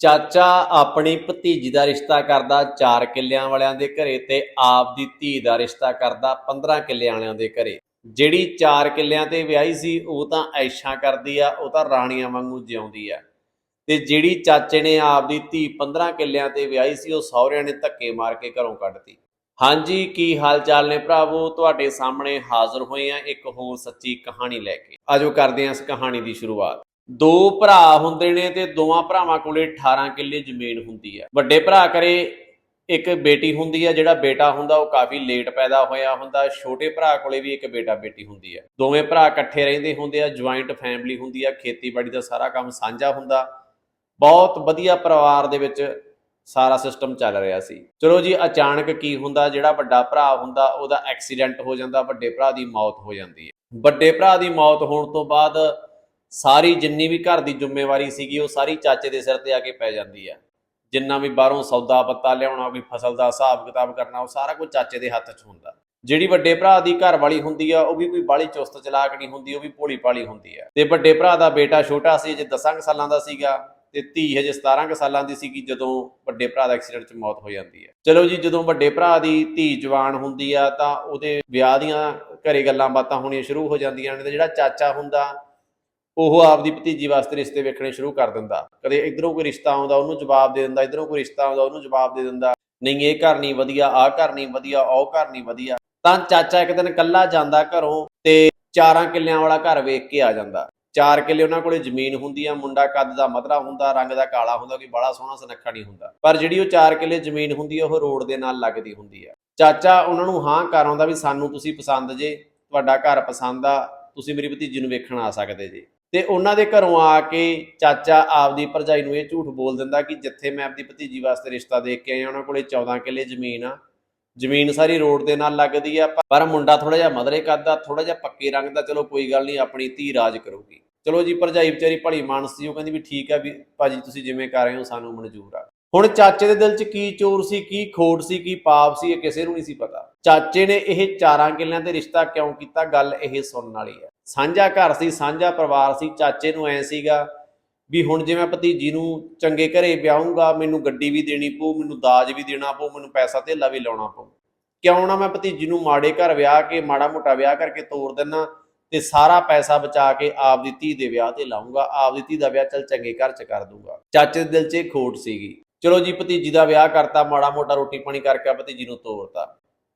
ਚਾਚਾ ਆਪਣੀ ਭਤੀਜੀ ਦਾ ਰਿਸ਼ਤਾ ਕਰਦਾ 4 ਕਿੱਲਿਆਂ ਵਾਲਿਆਂ ਦੇ ਘਰੇ ਤੇ ਆਪ ਦੀ ਧੀ ਦਾ ਰਿਸ਼ਤਾ ਕਰਦਾ 15 ਕਿੱਲਿਆਂ ਵਾਲਿਆਂ ਦੇ ਘਰੇ। ਜਿਹੜੀ 4 ਕਿੱਲਿਆਂ ਤੇ ਵਿਆਹੀ ਸੀ, ਉਹ ਤਾਂ ਐਸ਼ਾਂ ਕਰਦੀ ਆ, ਉਹ ਤਾਂ ਰਾਣੀਆਂ ਵਾਂਗੂ ਜਿਉਂਦੀ ਆ। ਤੇ ਜਿਹੜੀ ਚਾਚੇ ਨੇ ਆਪ ਦੀ ਧੀ 15 ਕਿੱਲਿਆਂ ਤੇ ਵਿਆਹੀ ਸੀ, ਉਹ ਸਹੁਰਿਆਂ ਨੇ ਧੱਕੇ ਮਾਰ ਕੇ ਘਰੋਂ ਕੱਢਤੀ। ਹਾਂਜੀ, ਕੀ ਹਾਲ ਚਾਲ ਨੇ ਭਰਾਵੋ? ਤੁਹਾਡੇ ਸਾਹਮਣੇ ਹਾਜ਼ਰ ਹੋਏ ਆ ਇੱਕ ਹੋਰ ਸੱਚੀ ਕਹਾਣੀ ਲੈ ਕੇ। ਆਜੋ ਕਰਦੇ ਹਾਂ ਇਸ ਕਹਾਣੀ ਦੀ ਸ਼ੁਰੂਆਤ। ਦੋ ਭਰਾ ਹੁੰਦੇ ਨੇ ਤੇ ਦੋਵਾਂ ਭਰਾਵਾਂ ਕੋਲੇ 18 ਕਿੱਲੇ ਜ਼ਮੀਨ ਹੁੰਦੀ ਆ ਵੱਡੇ ਭਰਾ ਕਰੇ ਇੱਕ ਬੇਟੀ ਹੁੰਦੀ ਆ ਜਿਹੜਾ ਬੇਟਾ ਹੁੰਦਾ ਉਹ ਕਾਫੀ ਲੇਟ ਪੈਦਾ ਹੋਇਆ ਹੁੰਦਾ, ਛੋਟੇ ਭਰਾ ਕੋਲੇ ਵੀ ਇੱਕ ਬੇਟਾ ਬੇਟੀ ਹੁੰਦੀ ਆ ਦੋਵੇਂ ਭਰਾ ਇਕੱਠੇ ਰਹਿੰਦੇ ਹੁੰਦੇ ਆ ਜੁਆਇੰਟ ਫੈਮਿਲੀ ਹੁੰਦੀ ਆ, ਖੇਤੀਬਾੜੀ ਦਾ ਸਾਰਾ ਕੰਮ ਸਾਂਝਾ ਹੁੰਦਾ। ਬਹੁਤ ਵਧੀਆ ਪਰਿਵਾਰ ਦੇ ਵਿੱਚ ਸਾਰਾ ਸਿਸਟਮ ਚੱਲ ਰਿਹਾ ਸੀ। ਚਲੋ ਜੀ, ਅਚਾਨਕ ਕੀ ਹੁੰਦਾ, ਜਿਹੜਾ ਵੱਡਾ ਭਰਾ ਹੁੰਦਾ ਉਹਦਾ ਐਕਸੀਡੈਂਟ ਹੋ ਜਾਂਦਾ, ਵੱਡੇ ਭਰਾ ਦੀ ਮੌਤ ਹੋ ਜਾਂਦੀ ਹੈ। ਵੱਡੇ ਭਰਾ ਦੀ ਮੌਤ ਹੋਣ ਤੋਂ ਬਾਅਦ ਸਾਰੀ ਜਿੰਨੀ ਵੀ ਘਰ ਦੀ ਜ਼ਿੰਮੇਵਾਰੀ ਸੀਗੀ, ਉਹ ਸਾਰੀ ਚਾਚੇ ਦੇ ਸਿਰ ਤੇ ਆ ਕੇ ਪੈ ਜਾਂਦੀ ਆ। ਜਿੰਨਾ ਵੀ ਬਾਹਰੋਂ ਸੌਦਾ ਪੱਤਾ ਲਿਆਉਣਾ ਕੋਈ ਫਸਲ ਦਾ ਹਿਸਾਬ ਕਿਤਾਬ ਕਰਨਾ, ਉਹ ਸਾਰਾ ਕੁਝ ਚਾਚੇ ਦੇ ਹੱਥ 'ਚ ਹੁੰਦਾ। ਜਿਹੜੀ ਵੱਡੇ ਭਰਾ ਦੀ ਘਰ ਵਾਲੀ ਹੁੰਦੀ ਆ, ਉਹ ਵੀ ਕੋਈ ਬਾਲੀ ਚੁਸਤ ਚਲਾਕ ਨਹੀਂ ਹੁੰਦੀ, ਉਹ ਵੀ ਭੋਲੀ ਭਾਲੀ ਹੁੰਦੀ ਆ। ਤੇ ਵੱਡੇ ਭਰਾ ਦਾ ਬੇਟਾ ਛੋਟਾ ਸੀ ਜੇ 10 ਕੁ ਸਾਲਾਂ ਦਾ ਸੀਗਾ, ਤੇ ਧੀ ਹਜੇ 17 ਕੁ ਸਾਲਾਂ ਦੀ ਸੀਗੀ, ਜਦੋਂ ਵੱਡੇ ਭਰਾ ਦਾ ਐਕਸੀਡੈਂਟ 'ਚ ਮੌਤ ਹੋ ਜਾਂਦੀ ਹੈ ਚਲੋ ਜੀ, ਜਦੋਂ ਵੱਡੇ ਭਰਾ ਦੀ ਧੀ ਜਵਾਨ ਹੁੰਦੀ ਆ, ਤਾਂ ਉਹਦੇ ਵਿਆਹ ਦੀਆਂ ਘਰੇ ਗੱਲਾਂ ਬਾਤਾਂ ਹੋਣੀਆਂ ਸ਼ੁਰੂ ਹੋ ਜਾਂਦੀਆਂ ਨੇ, ਤੇ ਜਿਹੜਾ ਚਾਚਾ ਹੁੰਦਾ ਉਹ ਆਪਦੀ ਭਤੀਜੀ ਵਾਸਤੇ ਰਿਸ਼ਤੇ ਵੇਖਣੇ ਸ਼ੁਰੂ ਕਰ ਦਿੰਦਾ। ਕਦੇ ਇਧਰੋਂ ਕੋਈ ਰਿਸ਼ਤਾ ਆਉਂਦਾ, ਉਹਨੂੰ ਜਵਾਬ ਦੇ ਦਿੰਦਾ, ਇਧਰੋਂ ਕੋਈ ਰਿਸ਼ਤਾ ਆਉਂਦਾ, ਉਹਨੂੰ ਜਵਾਬ ਦੇ ਦਿੰਦਾ, ਨਹੀਂ, ਇਹ ਘਰ ਨਹੀਂ ਵਧੀਆ, ਆਹ ਘਰ ਨਹੀਂ ਵਧੀਆ, ਉਹ ਘਰ ਨਹੀਂ ਵਧੀਆ। ਤਾਂ ਚਾਚਾ ਇੱਕ ਦਿਨ ਇਕੱਲਾ ਜਾਂਦਾ ਘਰੋਂ ਤੇ ਚਾਰਾਂ ਕਿੱਲਿਆਂ ਵਾਲਾ ਘਰ ਵੇਖ ਕੇ ਆ ਜਾਂਦਾ। ਚਾਰ ਕਿੱਲੇ ਉਹਨਾਂ ਕੋਲੇ ਜ਼ਮੀਨ ਹੁੰਦੀ ਆ, ਮੁੰਡਾ ਕੱਦ ਦਾ ਮਧਰਾ ਹੁੰਦਾ, ਰੰਗ ਦਾ ਕਾਲਾ ਹੁੰਦਾ, ਕੋਈ ਬੜਾ ਸੋਹਣਾ ਸੁਨੱਖਾ ਨਹੀਂ ਹੁੰਦਾ। ਪਰ ਜਿਹੜੀ ਉਹ ਚਾਰ ਕਿੱਲੇ ਜ਼ਮੀਨ ਹੁੰਦੀ ਆ, ਉਹ ਰੋਡ ਦੇ ਨਾਲ ਲੱਗਦੀ ਹੁੰਦੀ ਆ। ਚਾਚਾ ਉਹਨਾਂ ਨੂੰ ਹਾਂ ਕਰ ਆਉਂਦਾ ਵੀ, ਸਾਨੂੰ ਤੁਸੀਂ ਪਸੰਦ ਜੇ, ਤੁਹਾਡਾ ਘਰ ਪਸੰਦ ਆ, ਤੁਸੀਂ ਮੇਰੀ ਭਤੀਜੀ ਨੂੰ ਵੇਖਣ ਆ ਸਕਦੇ ਜੇ। ਤੇ ਉਹਨਾਂ ਦੇ ਘਰੋਂ ਆ ਕੇ ਚਾਚਾ ਆਪਦੀ ਭਰਜਾਈ ਨੂੰ ਇਹ ਝੂਠ ਬੋਲ ਦਿੰਦਾ ਕਿ ਜਿੱਥੇ ਮੈਂ ਆਪਦੀ ਭਤੀਜੀ ਵਾਸਤੇ ਰਿਸ਼ਤਾ ਦੇਖ ਕੇ ਆਇਆ, ਉਹਨਾਂ ਕੋਲੇ 14 ਕਿੱਲੇ ਜ਼ਮੀਨ ਆ। ਜ਼ਮੀਨ ਸਾਰੀ ਰੋਡ ਦੇ ਨਾਲ ਲੱਗਦੀ ਆ, ਪਰ ਮੁੰਡਾ ਥੋੜਾ ਜਿਹਾ ਮਧਰੇ ਕਰਦਾ ਥੋੜਾ ਜਿਹਾ ਪੱਕੇ ਰੰਗ ਦਾ, ਚਲੋ ਕੋਈ ਗੱਲ ਨਹੀਂ, ਆਪਣੀ ਧੀ ਰਾਜ ਕਰੂਗੀ। ਚਲੋ ਜੀ, ਭਰਜਾਈ ਵਿਚਾਰੀ ਭਲੀ ਮਾਨਸ ਸੀ, ਉਹ ਕਹਿੰਦੀ ਵੀ ਠੀਕ ਆ ਵੀ ਭਾਜੀ ਤੁਸੀਂ ਜਿਵੇਂ ਕਰ ਰਹੇ ਹੋ, ਸਾਨੂੰ ਮਨਜ਼ੂਰ ਆ। ਹੁਣ ਚਾਚੇ ਦੇ ਦਿਲ 'ਚ ਕੀ ਚੋਰ ਸੀ, ਕੀ ਖੋਟ ਸੀ, ਕੀ ਪਾਪ ਸੀ, ਇਹ ਕਿਸੇ ਨੂੰ ਨਹੀਂ ਸੀ ਪਤਾ। ਚਾਚੇ ਨੇ ਇਹ ਚਾਰਾਂ ਕਿੱਲਿਆਂ ਤੇ ਰਿਸ਼ਤਾ ਕਿਉਂ ਕੀਤਾ, ਗੱਲ ਇਹ ਸੁਣਨ ਵਾਲੀ ਹੈ ਸਾਂਝਾ ਘਰ ਸੀ, ਸਾਂਝਾ ਪਰਿਵਾਰ ਸੀ, ਚਾਚੇ ਨੂੰ ਐ ਸੀਗਾ ਵੀ ਹੁਣ ਜੇ ਮੈਂ ਭਤੀਜੀ ਨੂੰ ਚੰਗੇ ਘਰੇ ਵਿਆਹੂੰਗਾ, ਮੈਨੂੰ ਗੱਡੀ ਵੀ ਦੇਣੀ ਪਊ, ਮੈਨੂੰ ਦਾਜ ਵੀ ਦੇਣਾ ਪਊ, ਮੈਨੂੰ ਪੈਸਾ ਧੇਲਾ ਵੀ ਲਾਉਣਾ ਪਊ। ਕਿਉਂ ਨਾ ਮੈਂ ਭਤੀਜੀ ਨੂੰ ਮਾੜੇ ਘਰ ਵਿਆਹ ਕੇ, ਮਾੜਾ ਮੋਟਾ ਵਿਆਹ ਕਰਕੇ ਤੋਰ ਦਿੰਨਾ ਤੇ ਸਾਰਾ ਪੈਸਾ ਬਚਾ ਕੇ ਆਪ ਦੀ ਧੀ ਦੇ ਵਿਆਹ ਤੇ ਲਾਉਂਗਾ ਆਪਦੀ ਧੀ ਦਾ ਵਿਆਹ ਚੱਲ ਚੰਗੇ ਘਰ ਚ ਕਰ ਦੂੰਗਾ ਚਾਚੇ ਦੇ ਦਿਲ 'ਚ ਖੋਟ ਸੀਗੀ। ਚਲੋ ਜੀ, ਭਤੀਜੀ ਦਾ ਵਿਆਹ ਕਰਤਾ, ਮਾੜਾ ਮੋਟਾ ਰੋਟੀ ਪਾਣੀ ਕਰਕੇ ਭਤੀਜੀ ਨੂੰ ਤੋਰਤਾ।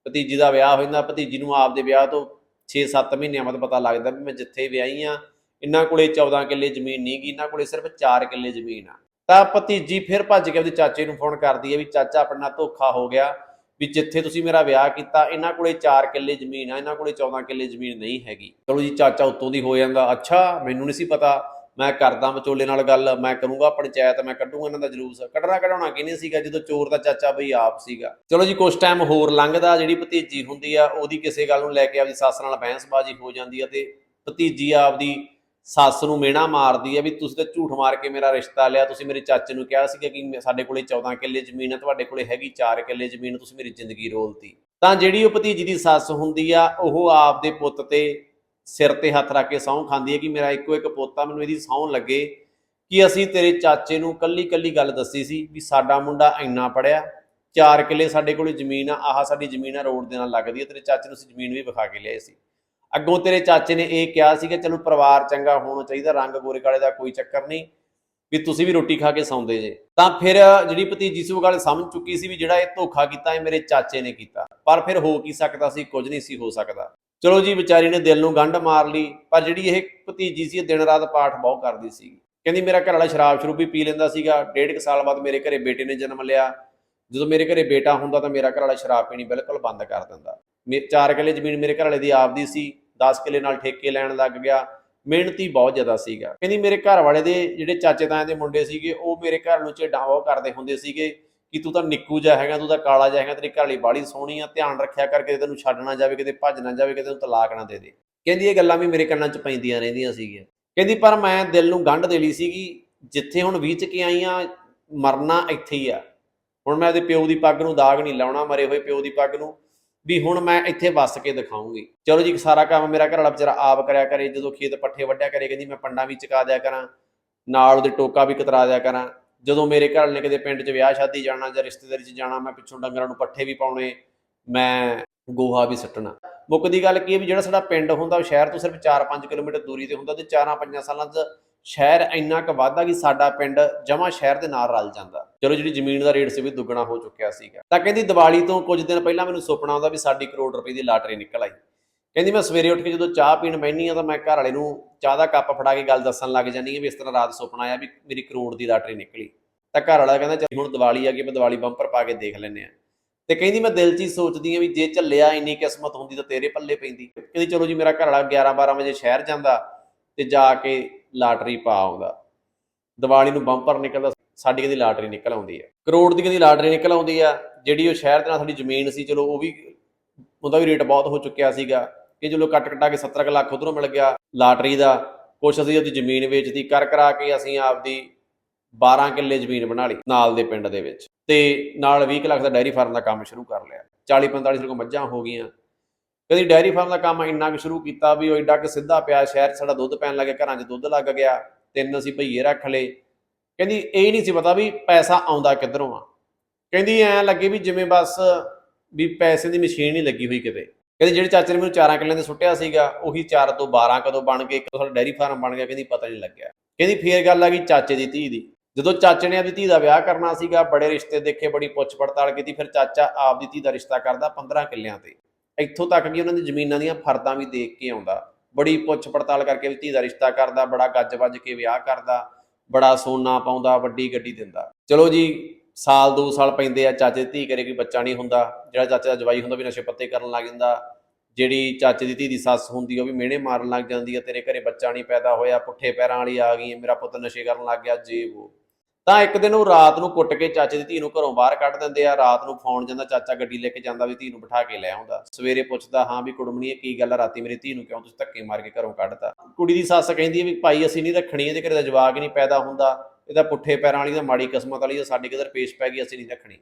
ਭਤੀਜੀ ਦਾ ਵਿਆਹ ਹੋ ਜਾਂਦਾ, ਭਤੀਜੀ ਨੂੰ ਆਪਦੇ ਵਿਆਹ ਤੋਂ 6-7 ਮਹੀਨਿਆਂ ਬਾਅਦ ਪਤਾ ਲੱਗਦਾ ਵੀ ਮੈਂ ਜਿੱਥੇ ਵਿਆਹੀ ਆ ਇਹਨਾਂ ਕੋਲੇ 14 ਕਿੱਲੇ ਜ਼ਮੀਨ ਨਹੀਂ ਗੀ, ਇਹਨਾਂ ਕੋਲੇ ਸਿਰਫ 4 ਕਿੱਲੇ ਜ਼ਮੀਨ ਆ। ਤਾਂ ਭਤੀਜੀ ਫਿਰ ਭੱਜ ਕੇ ਉਹਦੇ ਚਾਚੇ ਨੂੰ ਫੋਨ ਕਰਦੀ ਹੈ ਵੀ ਚਾਚਾ ਆਪਣੇ ਨਾਲ ਧੋਖਾ ਹੋ ਗਿਆ ਵੀ ਜਿੱਥੇ ਤੁਸੀਂ ਮੇਰਾ ਵਿਆਹ ਕੀਤਾ, ਇਹਨਾਂ ਕੋਲੇ 4 ਕਿੱਲੇ ਜ਼ਮੀਨ ਆ, ਇਹਨਾਂ ਕੋਲੇ 14 ਕਿੱਲੇ ਜ਼ਮੀਨ ਨਹੀਂ ਹੈਗੀ। ਚਲੋ ਜੀ, ਚਾਚਾ ਉੱਤੋਂ ਦੀ ਹੋ ਜਾਂਦਾ। ਅੱਛਾ, ਮੈਨੂੰ ਨਹੀਂ ਸੀ ਪਤਾ ਮੈਂ ਕਰਦਾ ਵਿਚੋਲੇ ਨਾਲ ਗੱਲ, ਮੈਂ ਕਰੂੰਗਾ ਪੰਚਾਇਤ, ਮੈਂ ਕੱਢੂੰਗਾ ਇਹਨਾਂ ਦਾ ਜਲੂਸ। ਕੱਢਣਾ ਕਢਾਉਣਾ ਕਿਹਨੇ ਸੀਗਾ ਜਦੋਂ ਚੋਰ ਦਾ ਚਾਚਾ ਬਈ ਆਪ ਸੀਗਾ? ਚਲੋ ਜੀ ਕੁਝ ਟਾਈਮ ਹੋਰ ਲੰਘਦਾ, ਜਿਹੜੀ ਭਤੀਜੀ ਹੁੰਦੀ ਆ, ਉਹਦੀ ਕਿਸੇ ਗੱਲ ਨੂੰ ਲੈ ਕੇ ਆਪਦੀ ਸੱਸ ਨਾਲ ਬਹਿਸਬਾਜ਼ੀ ਹੋ ਜਾਂਦੀ ਆ ਤੇ ਭਤੀਜੀ ਆਪਦੀ ਸੱਸ ਨੂੰ ਮਿਹਣਾ ਮਾਰਦੀ ਆ ਵੀ ਤੁਸੀਂ ਤਾਂ ਝੂਠ ਮਾਰ ਕੇ ਮੇਰਾ ਰਿਸ਼ਤਾ ਲਿਆ, ਤੁਸੀਂ ਮੇਰੇ ਚਾਚੇ ਨੂੰ ਕਿਹਾ ਸੀਗਾ ਕਿ ਸਾਡੇ ਕੋਲੇ 14 ਕਿੱਲੇ ਜ਼ਮੀਨ ਹੈ ਤੁਹਾਡੇ ਕੋਲੇ ਹੈਗੀ 4 ਕਿੱਲੇ ਜ਼ਮੀਨ, ਤੁਸੀਂ ਮੇਰੀ ਜ਼ਿੰਦਗੀ ਰੋਲਤੀ। ਤਾਂ ਜਿਹੜੀ ਉਹ ਭਤੀਜੀ ਦੀ ਸੱਸ ਹੁੰਦੀ ਆ, ਉਹ ਆਪਦੇ ਪੁੱਤ ਤੇ ਸਿਰ ਤੇ ਹੱਥ ਰੱਖ ਕੇ ਸਹੁੰ ਖਾਂਦੀ ਹੈ ਕਿ ਮੇਰਾ ਇੱਕੋ ਇੱਕ ਪੋਤਾ ਮੈਨੂੰ ਇਹਦੀ ਸਹੁੰ ਲੱਗੇ ਕਿ ਅਸੀਂ ਤੇਰੇ ਚਾਚੇ ਨੂੰ ਕੱਲੀ ਕੱਲੀ ਗੱਲ ਦੱਸੀ ਸੀ ਵੀ ਸਾਡਾ ਮੁੰਡਾ ਇੰਨਾ ਪੜਿਆ, ਚਾਰ ਕਿੱਲੇ ਸਾਡੇ ਕੋਲੇ ਜ਼ਮੀਨ ਆ, ਆਹ ਸਾਡੀ ਜ਼ਮੀਨ ਆ, ਰੋਡ ਦੇ ਨਾਲ ਲੱਗਦੀ ਹੈ, ਤੇਰੇ ਚਾਚੇ ਨੂੰ ਅਸੀਂ ਜ਼ਮੀਨ ਵੀ ਵਿਖਾ ਕੇ ਲਿਆਏ ਸੀ। ਅੱਗੋਂ ਤੇਰੇ ਚਾਚੇ ਨੇ ਇਹ ਕਿਹਾ ਸੀ ਕਿ ਚਲੋ ਪਰਿਵਾਰ ਚੰਗਾ ਹੋਣਾ ਚਾਹੀਦਾ, ਰੰਗ ਗੋਰੇ ਕਾਲੇ ਦਾ ਕੋਈ ਚੱਕਰ ਨਹੀਂ, ਵੀ ਤੁਸੀਂ ਵੀ ਰੋਟੀ ਖਾ ਕੇ ਸੌਂਦੇ ਜੇ। ਤਾਂ ਫਿਰ ਜਿਹੜੀ ਭਤੀਜੀ ਸੀ ਉਹ ਗੱਲ ਸਮਝ ਚੁੱਕੀ ਸੀ ਵੀ ਜਿਹੜਾ ਇਹ ਧੋਖਾ ਕੀਤਾ ਇਹ ਮੇਰੇ ਚਾਚੇ ਨੇ ਕੀਤਾ, ਪਰ ਫਿਰ ਹੋ ਕੀ ਸਕਦਾ ਸੀ, ਕੁਝ ਨਹੀਂ ਸੀ ਹੋ ਸਕਦਾ। ਚਲੋ ਜੀ, ਵਿਚਾਰੀ ਨੇ ਦਿਲ ਨੂੰ ਗੰਢ ਮਾਰ ਲਈ, ਪਰ ਜਿਹੜੀ ਇਹ ਭਤੀਜੀ ਸੀ, ਇਹ ਦਿਨ ਰਾਤ ਪਾਠ ਬਹੁਤ ਕਰਦੀ ਸੀ। ਕਹਿੰਦੀ, ਮੇਰਾ ਘਰ ਵਾਲਾ ਸ਼ਰਾਬ ਸ਼ਰੂਬੀ ਪੀ ਲੈਂਦਾ ਸੀਗਾ। ਡੇਢ ਕੁ ਸਾਲ ਬਾਅਦ ਮੇਰੇ ਘਰੇ ਬੇਟੇ ਨੇ ਜਨਮ ਲਿਆ। ਜਦੋਂ ਮੇਰੇ ਘਰੇ ਬੇਟਾ ਹੁੰਦਾ ਤਾਂ ਮੇਰਾ ਘਰ ਵਾਲਾ ਸ਼ਰਾਬ ਪੀਣੀ ਬਿਲਕੁਲ ਬੰਦ ਕਰ ਦਿੰਦਾ। ਮੇ 4 ਕਿੱਲੇ ਜ਼ਮੀਨ ਮੇਰੇ ਘਰ ਵਾਲੇ ਦੀ ਆਪਦੀ ਸੀ। 10 ਕਿੱਲੇ ਨਾਲ ਠੇਕੇ ਲੈਣ ਲੱਗ ਗਿਆ। ਮਿਹਨਤੀ ਬਹੁਤ ਜ਼ਿਆਦਾ ਸੀਗਾ। ਕਹਿੰਦੀ, ਮੇਰੇ ਘਰ ਵਾਲੇ ਦੇ ਜਿਹੜੇ ਚਾਚੇ ਤਾਏ ਦੇ ਮੁੰਡੇ ਸੀਗੇ, ਉਹ ਮੇਰੇ ਘਰ ਨੂੰ ਝੇਡਾਂ ਕਰਦੇ ਹੁੰਦੇ ਸੀਗੇ। ਕਿ ਤੂੰ ਤਾਂ ਨਿੱਕੂ ਜਿਹਾ ਹੈਗਾ, ਤੂੰ ਤਾਂ ਕਾਲਾ ਜਿਹਾ ਹੈਗਾ, ਤੇਰੀ ਘਰ ਵਾਲੀ ਬਾੜੀ ਸੋਹਣੀ ਆ, ਧਿਆਨ ਰੱਖਿਆ ਕਰ ਕਿਤੇ ਤੈਨੂੰ ਛੱਡ ਨਾ ਜਾਵੇ, ਕਿਤੇ ਭੱਜ ਨਾ ਜਾਵੇ, ਕਿਤੇ ਤੈਨੂੰ ਤਲਾਕ ਨਾ ਦੇ ਦੇ। ਕਹਿੰਦੀ ਇਹ ਗੱਲਾਂ ਵੀ ਮੇਰੇ ਕੰਨਾਂ 'ਚ ਪੈਂਦੀਆਂ ਰਹਿੰਦੀਆਂ ਸੀਗੀਆਂ। ਕਹਿੰਦੀ, ਪਰ ਮੈਂ ਦਿਲ ਨੂੰ ਗੰਢ ਦੇ ਲਈ ਸੀਗੀ, ਜਿੱਥੇ ਹੁਣ ਵੀਚ ਕੇ ਆਈ ਆਈਆਂ ਮਰਨਾ ਇੱਥੇ ਹੀ ਆ। ਹੁਣ ਮੈਂ ਉਹਦੇ ਪਿਓ ਦੀ ਪੱਗ ਨੂੰ ਦਾਗ ਨਹੀਂ ਲਾਉਣਾ, ਮਰੇ ਹੋਏ ਪਿਓ ਦੀ ਪੱਗ ਨੂੰ, ਵੀ ਹੁਣ ਮੈਂ ਇੱਥੇ ਵੱਸ ਕੇ ਦਿਖਾਉਂਗੀ। ਚਲੋ ਜੀ, ਸਾਰਾ ਕੰਮ ਮੇਰਾ ਘਰ ਵਾਲਾ ਵਿਚਾਰਾ ਆਪ ਕਰਿਆ ਕਰੇ, ਜਦੋਂ ਖੇਤ ਪੱਠੇ ਵੱਢਿਆ ਕਰੇ, ਕਹਿੰਦੀ ਮੈਂ ਪੰਡਾਂ ਵੀ ਚਕਾ ਦਿਆ ਕਰਾਂ, ਨਾਲ ਉਹਦੇ ਟੋਕਾ ਵੀ ਕਤਰਾ ਦਿਆ ਕਰਾਂ। ਜਦੋਂ ਮੇਰੇ ਘਰ ਨੇ ਕਦੇ ਪਿੰਡ 'ਚ ਵਿਆਹ ਸ਼ਾਦੀ ਜਾਣਾ ਜਾਂ ਰਿਸ਼ਤੇਦਾਰੀ 'ਚ ਜਾਣਾ, ਮੈਂ ਪਿੱਛੋਂ ਡੰਗਰਾਂ ਨੂੰ ਪੱਠੇ ਵੀ ਪਾਉਣੇ, ਮੈਂ ਗੋਹਾ ਵੀ ਸੱਟਣਾ। ਮੁੱਕਦੀ ਗੱਲ ਕੀ ਹੈ ਵੀ ਜਿਹੜਾ ਸਾਡਾ ਪਿੰਡ ਹੁੰਦਾ, ਉਹ ਸ਼ਹਿਰ ਤੋਂ ਸਿਰਫ 4-5 ਕਿਲੋਮੀਟਰ ਦੂਰੀ ਤੇ ਹੁੰਦਾ ਤੇ 4-5 ਸਾਲਾਂ 'ਚ ਸ਼ਹਿਰ ਇੰਨਾ ਕੁ ਵਾਧਾ ਕਿ ਸਾਡਾ ਪਿੰਡ ਜਮਾ ਸ਼ਹਿਰ ਦੇ ਨਾਲ ਰਲ ਜਾਂਦਾ। ਚਲੋ ਜਿਹੜੀ ਜ਼ਮੀਨ ਦਾ ਰੇਟ ਸੀ ਵੀ ਦੁੱਗਣਾ ਹੋ ਚੁੱਕਿਆ ਸੀਗਾ। ਤਾਂ ਕਹਿੰਦੀ ਦੀਵਾਲੀ ਤੋਂ ਕੁਝ ਦਿਨ ਪਹਿਲਾਂ ਮੈਨੂੰ ਸੁਪਨਾ ਆਉਂਦਾ ਵੀ ਸਾਡੀ ਕਰੋੜ ਰੁਪਏ ਦੀ ਲਾਟਰੀ ਨਿਕਲ ਆਈ। ਕਹਿੰਦੀ ਮੈਂ ਸਵੇਰੇ ਉੱਠ ਕੇ ਜਦੋਂ ਚਾਹ ਪੀਣ ਬੈਠੀ ਆ ਤਾਂ ਮੈਂ ਘਰ ਵਾਲੇ ਨੂੰ ਚਾਹ ਦਾ ਕੱਪ ਫੜਾ ਕੇ ਗੱਲ ਦੱਸਣ ਲੱਗ ਜਾਂਦੀ ਆ ਵੀ ਇਸ ਤਰ੍ਹਾਂ ਰਾਤ ਸੁਪਨਾ ਆਇਆ ਵੀ ਮੇਰੀ ਕਰੋੜ ਦੀ ਲਾਟਰੀ ਨਿਕਲੀ। ਤਾਂ ਘਰ ਵਾਲਾ ਕਹਿੰਦਾ, ਚੱਲ ਹੁਣ ਦੀਵਾਲੀ ਆ ਗਈ ਮੈਂ ਦੀਵਾਲੀ ਬੰਪਰ ਪਾ ਕੇ ਦੇਖ ਲੈਨੇ ਆ ਤੇ ਕਹਿੰਦੀ ਮੈਂ ਦਿਲ 'ਚ ਹੀ ਸੋਚਦੀ ਆ ਵੀ ਜੇ ਝੱਲਿਆ ਇੰਨੀ ਕਿਸਮਤ ਹੁੰਦੀ ਤਾਂ ਤੇਰੇ ਪੱਲੇ ਪੈਂਦੀ। ਕਹਿੰਦੀ ਚਲੋ ਜੀ ਮੇਰਾ ਘਰ ਵਾਲਾ 11 12 ਵਜੇ ਸ਼ਹਿਰ ਜਾਂਦਾ ਤੇ ਜਾ ਕੇ ਲਾਟਰੀ ਪਾ ਆਉਂਦਾ। ਦੀਵਾਲੀ ਨੂੰ ਬੰਪਰ ਨਿਕਲਦਾ, ਸਾਡੀ ਕਹਿੰਦੀ ਲਾਟਰੀ ਨਿਕਲ ਆਉਂਦੀ ਹੈ। ਕਰੋੜ ਦੀ ਕਹਿੰਦੀ ਲਾਟਰੀ ਨਿਕਲ ਆਉਂਦੀ ਆ। ਜਿਹੜੀ ਉਹ ਸ਼ਹਿਰ ਦੇ ਨਾਲ ਸਾਡੀ ਜ਼ਮੀਨ ਸੀ, ਚਲੋ ਉਹ ਵੀ ਉਹਦਾ ਵੀ ਰੇਟ ਬਹੁਤ ਹੋ ਚੁੱਕਿਆ ਸੀਗਾ। ਕਿ ਚਲੋ ਕੱਟ ਕਟਾ ਕੇ 70 ਕੁ ਲੱਖ ਉਧਰੋਂ ਮਿਲ ਗਿਆ ਲਾਟਰੀ ਦਾ, ਕੁਛ ਅਸੀਂ ਉਹਦੀ ਜ਼ਮੀਨ ਵੇਚਦੀ ਕਰ ਕਰਾ ਕੇ ਅਸੀਂ ਆਪਦੀ 12 ਕਿੱਲੇ ਜ਼ਮੀਨ ਬਣਾ ਲਈ ਨਾਲ ਦੇ ਪਿੰਡ ਦੇ ਵਿੱਚ। ਤੇ ਨਾਲ 20 ਕੁ ਲੱਖ ਦਾ ਡੈਰੀ ਫਾਰਮ ਦਾ ਕੰਮ ਸ਼ੁਰੂ ਕਰ ਲਿਆ। 40 45 ਸਾਡੇ ਕੋਲ ਮੱਝਾਂ ਹੋ ਗਈਆਂ। ਕਦੀ ਡੈਰੀ ਫਾਰਮ ਦਾ ਕੰਮ ਇੰਨਾ ਕੁ ਸ਼ੁਰੂ ਕੀਤਾ ਵੀ ਉਹ ਏਡਾ ਕਿ ਸਿੱਧਾ ਪਿਆ, ਸ਼ਹਿਰ 'ਚ ਸਾਡਾ ਦੁੱਧ ਪੈਣ ਲੱਗੇ ਘਰਾਂ 'ਚ ਦੁੱਧ ਲੱਗ ਗਿਆ, ਤਿੰਨ ਅਸੀਂ ਭਈਏ ਰੱਖ ਲਏ। ਕਹਿੰਦੀ ਇਹ ਨਹੀਂ ਸੀ ਪਤਾ ਵੀ ਪੈਸਾ ਆਉਂਦਾ ਕਿੱਧਰੋਂ ਆ। ਕਹਿੰਦੀ ਐ ਲੱਗੇ ਵੀ ਜਿਵੇਂ ਬਸ ਵੀ ਪੈਸੇ ਦੀ ਮਸ਼ੀਨ ਹੀ ਲੱਗੀ ਹੋਈ ਕਿਤੇ। ਕਹਿੰਦੀ ਜਿਹੜੇ ਚਾਚੇ ਨੇ ਮੈਨੂੰ ਚਾਰਾਂ ਕਿੱਲਿਆਂ ਦੇ ਸੁੱਟਿਆ ਸੀਗਾ, ਉਹੀ 4 ਤੋਂ 12 ਕਦੋਂ ਬਣ ਗਏ ਕਦੋਂ ਸਾਡਾ ਡੈਰੀ ਫਾਰਮ ਬਣ ਗਿਆ, ਕਹਿੰਦੀ ਪਤਾ ਨਹੀਂ ਲੱਗਿਆ। ਕਹਿੰਦੀ ਫੇਰ ਗੱਲ ਆ ਗਈ ਚਾਚੇ ਦੀ ਧੀ ਦੀ। ਜਦੋਂ ਚਾਚੇ ਨੇ ਆਪਦੀ ਧੀ ਦਾ ਵਿਆਹ ਕਰਨਾ ਸੀਗਾ, ਬੜੇ ਰਿਸ਼ਤੇ ਦੇਖੇ, ਬੜੀ ਪੁੱਛ ਪੜਤਾਲ ਕੀਤੀ, ਫਿਰ ਚਾਚਾ ਆਪਦੀ ਧੀ ਦਾ ਰਿਸ਼ਤਾ ਕਰਦਾ 15 ਕਿੱਲਿਆਂ ਤੇ। ਇੱਥੋਂ ਤੱਕ ਕਿ ਉਹਨਾਂ ਦੀ ਜ਼ਮੀਨਾਂ ਦੀਆਂ ਫਰਦਾਂ ਵੀ ਦੇਖ ਕੇ ਆਉਂਦਾ। ਬੜੀ ਪੁੱਛ ਪੜਤਾਲ ਕਰਕੇ ਵੀ ਧੀ ਦਾ ਰਿਸ਼ਤਾ ਕਰਦਾ, ਬੜਾ ਗੱਜ ਵੱਜ ਕੇ ਵਿਆਹ ਕਰਦਾ, ਬੜਾ ਸੋਨਾ ਪਾਉਂਦਾ, ਵੱਡੀ ਗੱਡੀ ਦਿੰਦਾ। ਚਲੋ ਜੀ ਸਾਲ ਦੋ ਸਾਲ ਪੈਂਦੇ ਆ, ਚਾਚੇ ਦੀ ਧੀ ਕਰੇ ਕੋਈ ਬੱਚਾ ਨਹੀਂ ਹੁੰਦਾ, ਜਿਹੜਾ ਚਾਚੇ ਦਾ ਜਵਾਈ ਹੁੰਦਾ ਵੀ ਨਸ਼ੇ ਪੱਤੇ ਕਰਨ ਲੱਗ ਜਾਂਦਾ, ਜਿਹੜੀ ਚਾਚੇ ਦੀ ਧੀ ਦੀ ਸੱਸ ਹੁੰਦੀ ਉਹ ਵੀ ਮਿਹਣੇ ਮਾਰਨ ਲੱਗ ਜਾਂਦੀ ਆ, ਤੇਰੇ ਘਰੇ ਬੱਚਾ ਨਹੀਂ ਪੈਦਾ ਹੋਇਆ, ਪੁੱਠੇ ਪੈਰਾਂ ਵਾਲੀ ਆ ਗਈ ਮੇਰਾ ਪੁੱਤ ਨਸ਼ੇ ਕਰਨ ਲੱਗ ਗਿਆ, ਜੇ ਉਹ ਤਾਂ ਇੱਕ ਦਿਨ ਉਹ ਰਾਤ ਨੂੰ ਕੁੱਟ ਕੇ ਚਾਚੇ ਦੀ ਧੀ ਨੂੰ ਘਰੋਂ ਬਾਹਰ ਕੱਢ ਦਿੰਦੇ ਆ, ਰਾਤ ਨੂੰ ਫੋਨ ਜਾਂਦਾ, ਚਾਚਾ ਗੱਡੀ ਲੈ ਕੇ ਜਾਂਦਾ ਵੀ ਧੀ ਨੂੰ ਬਿਠਾ ਕੇ ਲੈ ਆਉਂਦਾ। ਸਵੇਰੇ ਪੁੱਛਦਾ, ਹਾਂ ਵੀ ਕੁੜਮਣੀ, ਇਹ ਕੀ ਗੱਲ ਆ? ਰਾਤੀ ਮੇਰੀ ਧੀ ਨੂੰ ਕਿਉਂ ਤੁਸੀਂ ਧੱਕੇ ਮਾਰ ਕੇ ਘਰੋਂ ਕੱਢਤਾ? ਕੁੜੀ ਦੀ ਸੱਸ ਕਹਿੰਦੀ ਹੈ ਵੀ, ਭਾਈ, ਅਸੀਂ ਨਹੀਂ ਰੱਖਣੀ, ਇਹਦੇ ਘਰੇ ਦਾ ਜਵਾਕ ਹੀ ਨਹੀਂ ਪੈਦਾ ਹੁੰਦਾ। ਇਹਦਾ ਪੁੱਠੇ ਪੈਰਾਂ ਵਾਲੀ ਦਾ ਮਾੜੀ ਕਿਸਮਤ ਵਾਲੀ ਦਾ ਸਾਡੇ ਕਿਧਰ ਪੇਸ਼ ਪੈ ਗਈ, ਅਸੀਂ ਨਹੀਂ ਰੱਖਣੀ।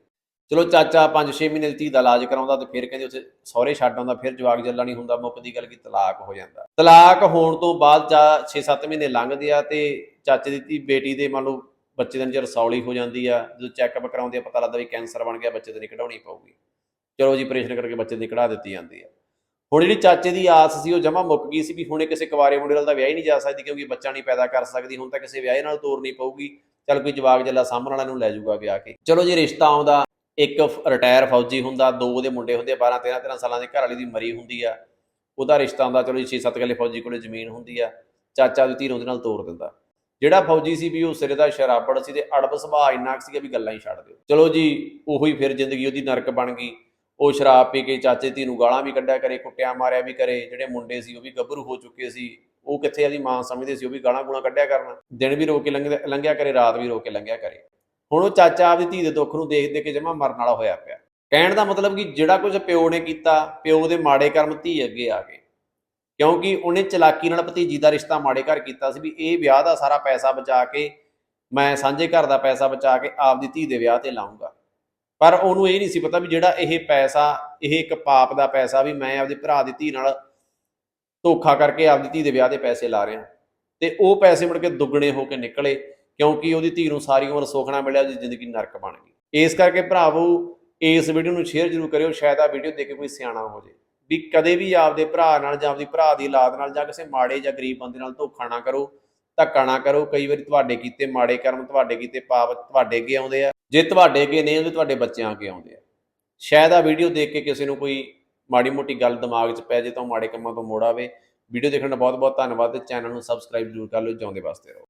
ਚਲੋ ਚਾਚਾ 5-6 ਮਹੀਨੇ ਦੀ ਧੀ ਦਾ ਇਲਾਜ ਕਰਾਉਂਦਾ ਤੇ ਫਿਰ ਕਹਿੰਦੇ ਉੱਥੇ ਸਹੁਰੇ ਛੱਡ ਆਉਂਦਾ, ਫਿਰ ਜਵਾਕ ਜੱਲਾ ਨਹੀਂ ਹੁੰਦਾ ਮੁੱਕਦੀ ਗੱਲ ਕੀ ਤਲਾਕ ਹੋ ਜਾਂਦਾ। ਤਲਾਕ ਹੋਣ ਤੋਂ ਬਾਅਦ ਚਾ 6-7 ਮਹੀਨੇ ਲੰਘਦੇ ਆ ਤੇ ਚਾਚੇ ਦੀ ਧੀ ਬੇਟੀ ਦੇ ਮੰਨ ਲਓ ਬੱਚੇ ਦੇ ਅੰਦਰ ਰਸੌਲੀ ਹੋ ਜਾਂਦੀ ਆ, ਜਦੋਂ ਚੈੱਕਅਪ ਕਰਾਉਂਦੇ ਆ, ਪਤਾ ਲੱਗਦਾ ਵੀ ਕੈਂਸਰ ਬਣ ਗਿਆ, ਬੱਚੇ ਤੇ ਨਹੀਂ ਕਢਾਉਣੀ ਪਊਗੀ। ਚਲੋ ਜੀ, ਆਪਰੇਸ਼ਨ ਕਰਕੇ ਬੱਚੇ ਦੀ ਕਢਾ ਦਿੱਤੀ ਜਾਂਦੀ ਆ। ਹੁਣ ਜਿਹੜੀ ਚਾਚੇ ਦੀ ਆਸ ਸੀ, ਉਹ ਜਮਾ ਮੁੱਕ ਗਈ ਸੀ ਵੀ ਹੁਣੇ ਕਿਸੇ ਕੁਵਾਰੇ ਮੁੰਡੇ ਨਾਲ ਤਾਂ ਵਿਆਹ ਹੀ ਨਹੀਂ ਜਾ ਸਕਦੀ ਕਿਉਂਕਿ ਬੱਚਾ ਨਹੀਂ ਪੈਦਾ ਕਰ ਸਕਦੀ, ਹੁਣ ਤਾਂ ਕਿਸੇ ਵਿਆਹ ਨਾਲ ਤੋਰਨੀ ਪਊਗੀ। ਚੱਲ ਕੋਈ ਜਵਾਕ ਜੱਲਾ ਸਾਂਭਣ ਵਾਲਾ ਨੂੰ ਲੈ ਜਾਊਗਾ ਵਿਆਹ ਕੇ। ਚਲੋ ਜੀ, ਰਿਸ਼ਤਾ ਆਉਂਦਾ, ਇੱਕ ਰਿਟਾਇਰ ਫੌਜੀ ਹੁੰਦਾ, ਦੋ ਉਹਦੇ ਮੁੰਡੇ ਹੁੰਦੇ 12 13 13 ਸਾਲਾਂ ਦੇ ਘਰ ਵਾਲੀ ਦੀ ਮਰੀ ਹੁੰਦੀ ਆ। ਉਹਦਾ ਰਿਸ਼ਤਾ ਆਉਂਦਾ, ਚਲੋ ਜੀ 6-7 ਗੱਲੇ ਫੌਜੀ ਕੋਲੇ ਜ਼ਮੀਨ ਹੁੰਦੀ ਆ, ਚਾਚਾ ਦੀ ਧੀ ਨੂੰ ਉਹਦੇ ਨਾਲ ਤੋਰ ਦਿੰਦਾ। ਜਿਹੜਾ ਫੌਜੀ ਸੀ ਵੀ ਉਹ ਸਿਰੇ ਦਾ ਸ਼ਰਾਬੜ ਸੀ ਤੇ ਅੜਬ ਸੁਭਾਅ ਇੰਨਾ ਕੁ ਸੀਗਾ ਵੀ ਗੱਲਾਂ ਹੀ ਛੱਡ ਦਿਓ। ਚਲੋ ਜੀ, ਉਹੀ ਫਿਰ ਜ਼ਿੰਦਗੀ, ਉਹਦੀ ਨਰਕ ਬਣ ਗਈ। ਉਹ ਸ਼ਰਾਬ ਪੀ ਕੇ ਚਾਚੇ ਧੀ ਨੂੰ ਗਾਲਾਂ ਵੀ ਕੱਢਿਆ ਕਰੇ, ਕੁੱਟਿਆ ਮਾਰਿਆ ਵੀ ਕਰੇ, ਜਿਹੜੇ ਮੁੰਡੇ ਸੀ ਉਹ ਵੀ ਗੱਭਰੂ ਹੋ ਚੁੱਕੇ ਸੀ, ਉਹ ਕਿੱਥੇ ਆਦੀ ਮਾਂ ਸਮਝਦੇ ਸੀ, ਉਹ ਵੀ ਗਾਲਾਂ ਗੂਲਾਂ ਕੱਢਿਆ ਕਰਨ। ਦਿਨ ਵੀ ਰੋ ਕੇ ਲੰਘਿਆ ਲੰਘਿਆ ਕਰੇ, ਰਾਤ ਵੀ ਰੋ ਕੇ ਲੰਘਿਆ ਕਰੇ। ਹੁਣ ਉਹ ਚਾਚਾ ਆਪਦੀ ਧੀ ਦੇ ਦੁੱਖ ਨੂੰ ਦੇਖ ਦੇਖ ਕੇ ਜਮਾ ਮਰਨ ਵਾਲਾ ਹੋਇਆ ਪਿਆ। ਕਹਿਣ ਦਾ ਮਤਲਬ ਕਿ ਜਿਹੜਾ ਕੁਝ ਪਿਓ ਨੇ ਕੀਤਾ, ਪਿਓ ਦੇ ਮਾੜੇ ਕਰਮ ਧੀ ਅੱਗੇ ਆ ਗਏ। ਕਿਉਂਕਿ ਉਹਨੇ ਚਲਾਕੀ ਨਾਲ ਭਤੀਜੀ ਦਾ ਰਿਸ਼ਤਾ ਮਾੜੇ ਘਰ ਕੀਤਾ ਸੀ ਵੀ ਇਹ ਵਿਆਹ ਦਾ ਸਾਰਾ ਪੈਸਾ ਬਚਾ ਕੇ, ਮੈਂ ਸਾਂਝੇ ਘਰ ਦਾ ਪੈਸਾ ਬਚਾ ਕੇ ਆਪਦੀ ਧੀ ਦੇ ਵਿਆਹ ਤੇ ਲਾਉਂਗਾ ਪਰ ਉਹਨੂੰ ਇਹ ਨਹੀਂ ਸੀ ਪਤਾ ਵੀ ਜਿਹੜਾ ਇਹ ਪੈਸਾ, ਇਹ ਇੱਕ ਪਾਪ ਦਾ ਪੈਸਾ ਵੀ ਮੈਂ ਆਪਦੇ ਭਰਾ ਦੀ ਧੀ ਨਾਲ ਧੋਖਾ ਕਰਕੇ ਆਪਦੀ ਧੀ ਦੇ ਵਿਆਹ ਦੇ ਪੈਸੇ ਲਾ ਰਿਹਾ। ਤੇ ਉਹ ਪੈਸੇ ਮੁੜ ਕੇ ਦੁੱਗਣੇ ਹੋ ਕੇ ਨਿਕਲੇ ਕਿਉਂਕਿ ਉਹਦੀ ਧੀ ਨੂੰ ਸਾਰੀ ਉਮਰ ਸੁੱਖ ਨਾ ਮਿਲਿਆ, ਉਹਦੀ ਜ਼ਿੰਦਗੀ ਨਰਕ ਬਣ ਗਈ। ਇਸ ਕਰਕੇ ਭਰਾਵੋ, ਇਸ ਵੀਡੀਓ ਨੂੰ ਸ਼ੇਅਰ ਜ਼ਰੂਰ ਕਰਿਓ, ਸ਼ਾਇਦ ਆ ਵੀਡੀਓ ਦੇਖ ਕੇ ਕੋਈ ਸਿਆਣਾ ਹੋ ਜੇ। ਵੀ ਕਦੇ ਵੀ ਆਪਦੇ ਭਰਾ ਨਾਲ ਜਾਂ ਆਪਦੀ ਭਰਾ ਦੀ ਔਲਾਦ ਨਾਲ ਜਾਂ ਕਿਸੇ ਮਾੜੇ ਜਾਂ ਗਰੀਬ ਬੰਦੇ ਨਾਲ ਧੋਖਾ ਨਾ ਕਰੋ, ਧੱਕਾ ਨਾ ਕਰੋ। ਕਈ ਵਾਰੀ ਤੁਹਾਡੇ ਕੀਤੇ ਮਾੜੇ ਕਰਮ, ਤੁਹਾਡੇ ਕੀਤੇ ਪਾਪ ਤੁਹਾਡੇ ਅੱਗੇ ਆਉਂਦੇ ਆ। ਜੇ ਤੁਹਾਡੇ ਅੱਗੇ ਨਹੀਂ ਆਉਂਦੇ, ਤੁਹਾਡੇ ਬੱਚਿਆਂ ਅੱਗੇ ਆਉਂਦੇ ਆ। ਸ਼ਾਇਦ ਆ ਵੀਡੀਓ ਦੇਖ ਕੇ ਕਿਸੇ ਨੂੰ ਕੋਈ ਮਾੜੀ ਮੋਟੀ ਗੱਲ ਦਿਮਾਗ 'ਚ ਪੈ ਜੇ ਤਾਂ ਉਹ ਮਾੜੇ ਕੰਮਾਂ ਤੋਂ ਮੋੜ ਆਵੇ। ਵੀਡੀਓ ਦੇਖਣ ਦਾ ਬਹੁਤ ਬਹੁਤ ਧੰਨਵਾਦ ਤੇ ਚੈਨਲ ਨੂੰ ਸਬਸਕ੍ਰਾਈਬ ਜ਼ਰੂਰ ਕਰ ਲਓ, ਜਿਉਂਦੇ ਵਾਸਤੇ ਰਹੋ।